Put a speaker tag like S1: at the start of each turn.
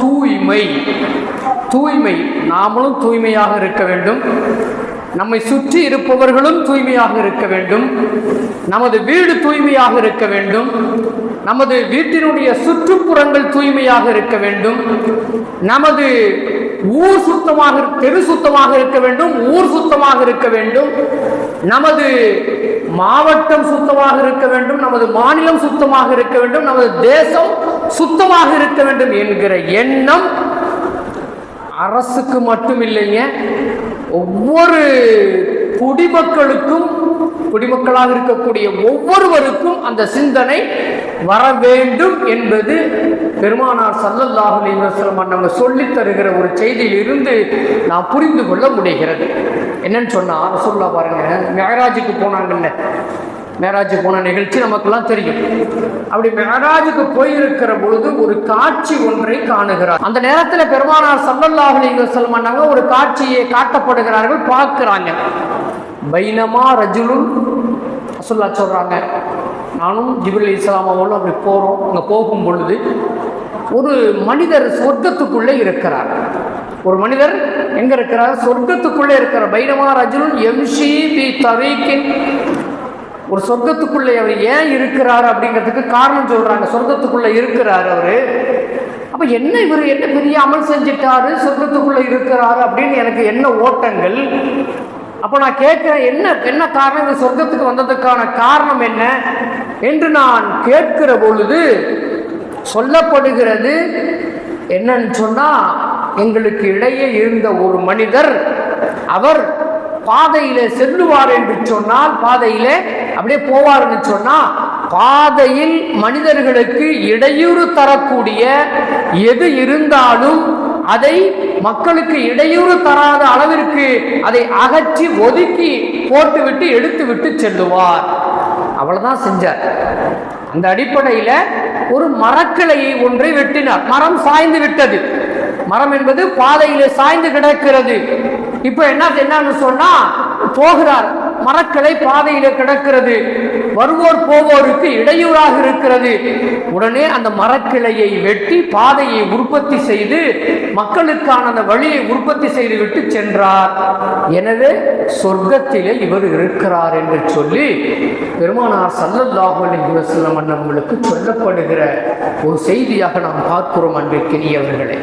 S1: தூய்மை. தூய்மை. நாமளும் தூய்மையாக இருக்க வேண்டும். நம்மை சுற்றி இருப்பவர்களும் தூய்மையாக இருக்க வேண்டும். நமது வீடு தூய்மையாக இருக்க வேண்டும். நமது வீட்டினுடைய சுற்றுப்புறங்கள் தூய்மையாக இருக்க வேண்டும். நமது ஊர் சுத்தமாக தெரு சுத்தமாக இருக்க வேண்டும். ஊர் சுத்தமாக இருக்க வேண்டும். நமது மாவட்டம் சுத்தமாக இருக்க வேண்டும் நமது மாநிலம் சுத்தமாக இருக்க வேண்டும் நமது தேசம் சுத்தமாக இருக்க வேண்டும் என்கிற எண்ணம் அரசுக்கு மட்டும் இல்லைங்க ஒவ்வொரு குடிமக்களுக்கும் குடிமக்களாக இருக்கக்கூடிய ஒவ்வொருவருக்கும் அந்த சிந்தனை வர வேண்டும் என்பது பெருமானார் சல்லல்லாஹு அலைஹி வஸல்லம் நம்ம சொல்லித் தருகிற ஒரு செய்தியில் இருந்து புரிந்து கொள்ள முடிகிறது. என்னன்னு சொன்னால் சொல்ல பாருங்க மெஹராஜுக்கு போனாங்கல்ல. மேராஜ் போன நிகழ்ச்சி நமக்கெல்லாம் தெரியும். அப்படி மேராஜுக்கு போயிருக்கிற பொழுது ஒரு காட்சி ஒன்றை காணுகிறார். அந்த நேரத்தில் பெருமானார் சல்லல்லாஹு அலைஹி வஸல்லம் ஒரு காட்சியை காட்டப்படுகிறார்கள் பார்க்கிறாங்க. பைனமா ரஜுலுன் ரசூல்லா சொல்கிறாங்க நானும் ஜிபுல் இஸ்லாம் அப்படி போகிறோம் அங்கே போகும் பொழுது ஒரு மனிதர் சொர்க்கத்துக்குள்ளே இருக்கிறார். ஒரு மனிதர் எங்கே இருக்கிறார்? சொர்க்கத்துக்குள்ளே இருக்கிறார். பைனமா ரஜுலுன் எம்ஷி பி தரீக்கின். ஒரு சொர்க்கத்துக்குள்ளே அவர் ஏன் இருக்கிறார் அப்படிங்கிறதுக்கு காரணம் சொல்கிறாங்க சொர்க்கத்துக்குள்ளே இருக்கிறார் அவர். அப்போ என்ன இவர் என்ன பெரிய அமல் செஞ்சிட்டாரு? சொர்க்கத்துக்குள்ளே இருக்கிறாரு அப்படின்னு எனக்கு என்ன ஓட்டங்கள்? அப்போ நான் கேட்கிறேன் என்ன என்ன காரணம்? இந்த சொர்க்கத்துக்கு வந்ததுக்கான காரணம் என்ன? என்று நான் கேட்கிற பொழுது சொல்லப்படுகிறது என்னன்னு சொன்னால் எங்களுக்கு இடையே இருந்த ஒரு மனிதர் அவர் பாதையிலே செல்லுவார் என்று சொன்னால் பாதையிலே அப்படியே போவார் என்று சொன்னால் பாதையில் மனிதர்களுக்கு இடையூறு தரக்கூடிய எது இருந்தாலும் அதை மக்களுக்கு இடையூறு தராத அளவிற்கு அதை அகற்றி ஒதுக்கி போட்டுவிட்டு எடுத்து விட்டு செல்லுவார். அவ்வளவுதான் செஞ்சார். அந்த அடிப்படையில் ஒரு மரக்கிளையை ஒன்றை வெட்டினார். மரம் சாய்ந்து விட்டது. மரம் என்பது பாதையிலே சாய்ந்து கிடக்கிறது. இப்ப என்ன என்னன்னு சொன்னா போகிறார். மரக்கிளை பாதையில கிடக்கிறது. வருவோர் போவோருக்கு இடையூறாக இருக்கிறது. உடனே அந்த மரக்கிளையை வெட்டி பாதையை உற்பத்தி செய்து மக்களுக்கான அந்த வழியை உற்பத்தி செய்து விட்டு சென்றார். எனவே சொர்க்கத்திலே இவர் இருக்கிறார் என்று சொல்லி பெருமானார் சல்லல்லாஹு அலைஹி வஸல்லம் சொல்லப்படுகிற ஒரு செய்தியாக நாம் பார்க்கிறோம் அன்பிற்கினியவர்களே.